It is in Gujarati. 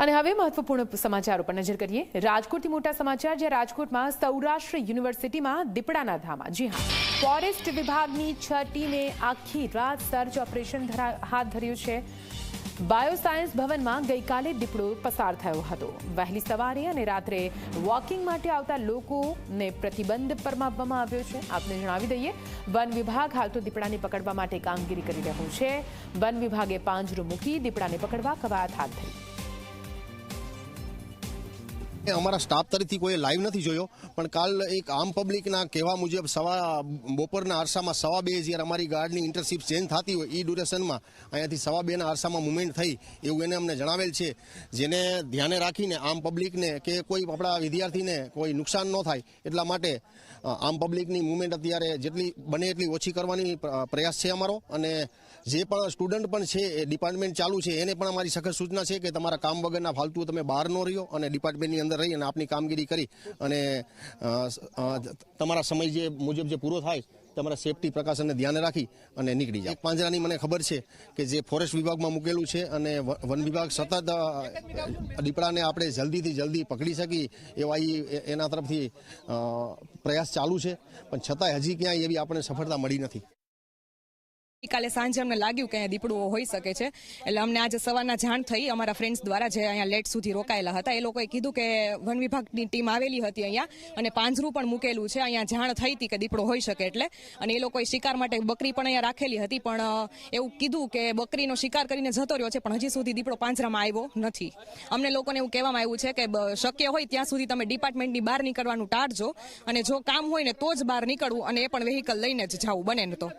અને હવે મહત્વપૂર્ણ સમાચારો પર નજર કરીએ. રાજકોટથી મોટા સમાચાર, જ્યાં રાજકોટમાં સૌરાષ્ટ્ર યુનિવર્સિટીમાં દીપડાના ધામા. જી હા. ફોરેસ્ટ વિભાગની છ ટીમે આખી રાત સર્ચ ઓપરેશન હાથ ધર્યું છે. બાયોસાયન્સ ભવનમાં ગઈકાલે દીપડો પસાર થયો હતો. વહેલી સવારે અને રાત્રે વોકિંગ માટે આવતા લોકોને પ્રતિબંધ ફરમાવવામાં આવ્યો છે. આપને જણાવી દઈએ, વન વિભાગ હાલ તો દીપડાને પકડવા માટે કામગીરી કરી રહ્યું છે. વન વિભાગે પાંજરું મૂકી દીપડાને પકડવા કવાયત હાથ ધરી. અમારા સ્ટાફ તરફથી કોઈ લાઈવ નથી જોયો, પણ કાલ એક આમ પબ્લિકના કહેવા મુજબ સવા બપોરના આરસામાં સવા બે જ્યારે અમારી ગાર્ડની ઇન્ટરશીપ ચેન્જ થતી હોય એ ડ્યુરેશનમાં અહીંયાથી સવા બેના આરસામાં મુવમેન્ટ થઈ, એવું એને અમને જણાવેલ છે. જેને ધ્યાને રાખીને આમ પબ્લિકને કે કોઈ આપણા વિદ્યાર્થીને કોઈ નુકસાન ન થાય, એટલા માટે આમ પબ્લિકની મુવમેન્ટ અત્યારે જેટલી બને એટલી ઓછી કરવાની પ્રયાસ છે અમારો. અને જે પણ સ્ટુડન્ટ પણ છે, એ ડિપાર્ટમેન્ટ ચાલુ છે, એને પણ અમારી સખત સૂચના છે કે તમારા કામ વગરના ફાલતુ તમે બહાર ન રહ્યો અને ડિપાર્ટમેન્ટની અંદર રહી અને આપની કામગીરી કરી અને તમારા સમય જે મુજબ જે પૂરો થાય, તમારા સેફટી પ્રકાશનને ધ્યાને રાખી અને નીકળી જાય પાંજરાની મને ખબર છે કે જે ફોરેસ્ટ વિભાગમાં મૂકેલું છે અને વન વિભાગ સતત દીપડાને આપણે જલ્દીથી જલ્દી પકડી શકી એવા એના તરફથી પ્રયાસ ચાલુ છે. પણ છતાંય હજી ક્યાંય એવી આપણને સફળતા મળી નથી. કાલે સાંજે અમને લાગ્યું કે અહીંયા દીપડુઓ હોઈ શકે છે. એટલે અમને આજે સવારના જાણ થઈ, અમારા ફ્રેન્ડ્સ દ્વારા જે અહીંયા લેટ સુધી રોકાયેલા હતા, એ લોકોએ કીધું કે વન વિભાગની ટીમ આવેલી હતી અહીંયા અને પાંજરું પણ મૂકેલું છે. અહીંયા જાણ થઈ હતી કે દીપડો હોઈ શકે એટલે અને એ લોકોએ શિકાર માટે બકરી પણ અહીંયા રાખેલી હતી, પણ એવું કીધું કે બકરીનો શિકાર કરીને જતો રહ્યો છે, પણ હજી સુધી દીપડો પાંજરામાં આવ્યો નથી. અમને લોકોને એવું કહેવામાં આવ્યું છે કે શક્ય હોય ત્યાં સુધી તમે ડિપાર્ટમેન્ટની બહાર નીકળવાનું ટાળજો અને જો કામ હોય ને તો જ બહાર નીકળવું અને એ પણ વેહિકલ લઈને જ જવું બને તો.